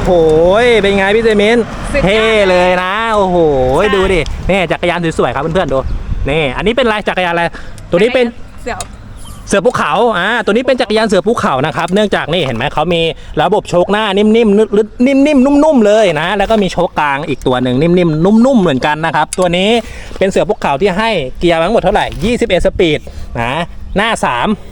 โหเป็นไงพี่เซมินสุดยอดเท่เลยนะ โอ้โหดูดินี่จักรยานสวยๆครับเพื่อนๆดูนี่อันนี้เป็นอะไรจักรยานอะไรตัวนี้เป็นเสี่ยวเสือภูเขา อ่า ตัวนี้เป็นจักรยานเสือภูเขานะครับ เนื่องจากนี่เห็นไหมเขามีระบบโชคหน้านิ่มๆนึนิ่มๆนุ่มๆเลยนะ แล้วก็มีโชคกลางอีกตัวหนึ่งนิ่มๆนุ่มๆเหมือนกันนะครับ ตัวนี้เป็นเสือภูเขาที่ให้เกียร์ทั้งหมดเท่าไหร่ 21 สปีดนะ หน้า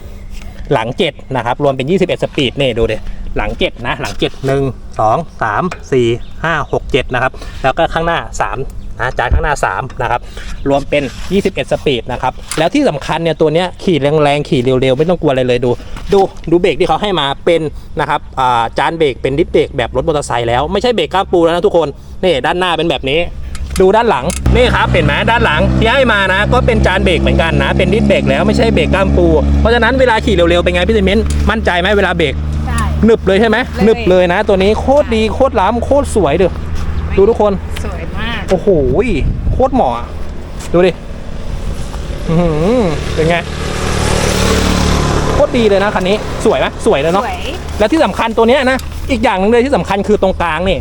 3 หลัง 7 นะครับ รวมเป็น 21 สปีดนี่ดูดิหลัง 7 นะ หลัง 7 1 2 3 4 5 6 7 นะครับ แล้วก็ข้างหน้า 3นะจานข้างหน้า 3 นะครับ รวมเป็น 21 สปีดนะครับ แล้วที่สำคัญเนี่ยตัวเนี้ยขี่แรงๆ ขี่เร็วๆ ไม่ต้องกลัวอะไรเลยดู ดูดูเบรกที่เขาให้มาเป็นนะครับจานเบรกเป็นดิสเบรกแบบรถมอเตอร์ไซค์แล้วไม่ใช่เบรกก้ามปูแล้วนะทุกคนนี่ด้านหน้าเป็นแบบนี้ดูด้านหลังนี่ครับเห็นไหมด้านหลังที่ให้มานะ ก็เป็นจานเบรกเหมือนกันนะ เป็นดิสเบรกแล้วไม่ใช่เบรกก้ามปู เพราะฉะนั้นเวลาขี่เร็วๆเป็นไงพี่เซมนต์มั่นใจไหมเวลาเบรก หนึบเลยใช่ไหมเลยหนึบเลยนะ ตัวนี้โคตรดีโคตรล้ำโคตรสวยเด้อดูทุกคน สวยมาก โอ้โหโคตรเหมาะอะดูดิอื้อหือเป็นไงโคตรดีเลยนะคันนี้สวยไหมสวยเลยสเนาะวยและที่สำคัญตัวเนี้ยนะอีกอย่างหนึงเลยที่สำคัญคือตรงกลางนี่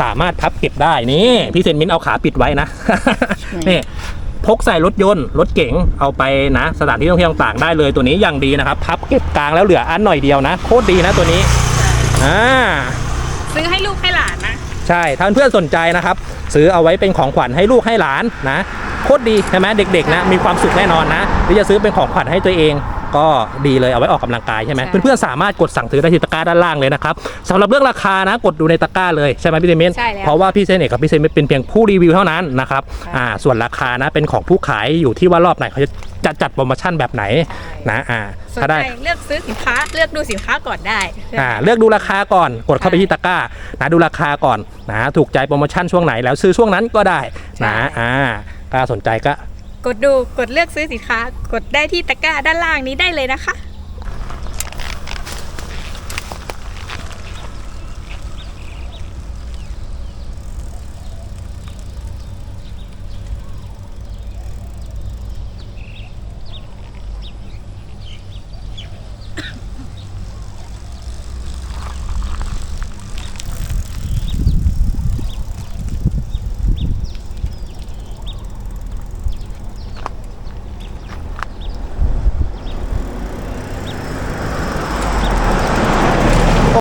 สามารถพับเก็บได้นี่พี่เซนมินเอาขาปิดไว้นะนี่ พกใส่รถยนต์ รถเก๋งเอาไปนะ สถานที่ท่องเที่ยวต่างๆได้เลยตัวนี้อย่างดีนะครับ พับเก็บกลางแล้วเหลืออันหน่อยเดียวนะ โคตรดีนะตัวนี้อ่าซื้อให้ลูกให้หลานนะ ใช่ถ้าเพื่อนๆสนใจนะครับ ซื้อเอาไว้เป็นของขวัญให้ลูกให้หลานนะโคตรดีใช่ไหมเด็กๆนะมีความสุขแน่นอนนะหรือจะซื้อเป็นของขวัญให้ตัวเอง ก็ดีเลยเอาไว้ออกกำลังกายใช่ไหมใช่ เพื่อนๆสามารถกดสั่งซื้อได้ที่ตะกร้าด้านล่างเลยนะครับสำหรับเรื่องราคานะกดดูในตะกร้าเลยใช่ไหมพี่เซเมนใช่แล้วเพราะว่าพี่เซนเอกกับพี่เซนเป็นเพียงผู้รีวิวเท่านั้นนะครับใช่อ่าส่วนราคานะเป็นของผู้ขายอยู่ที่ว่ารอบไหนเขาจะจัดจัดโปรโมชั่นแบบไหนนะอ่าสนถ้าใจได้ เลือกซื้อสินค้าเลือกดูสินค้าก่อนได้ อ่าเลือกดูราคาก่อนกดเข้าไปที่ตะกร้านะดูราคาก่อนนะถูกใจโปรโมชั่นช่วงไหนแล้วซื้อช่วงนั้นก็ได้นะอ่าถ้าสนใจก็ กดดูกดเลือกซื้อสินค้ากดได้ที่ตะกร้าด้านล่างนี้ได้เลยนะคะ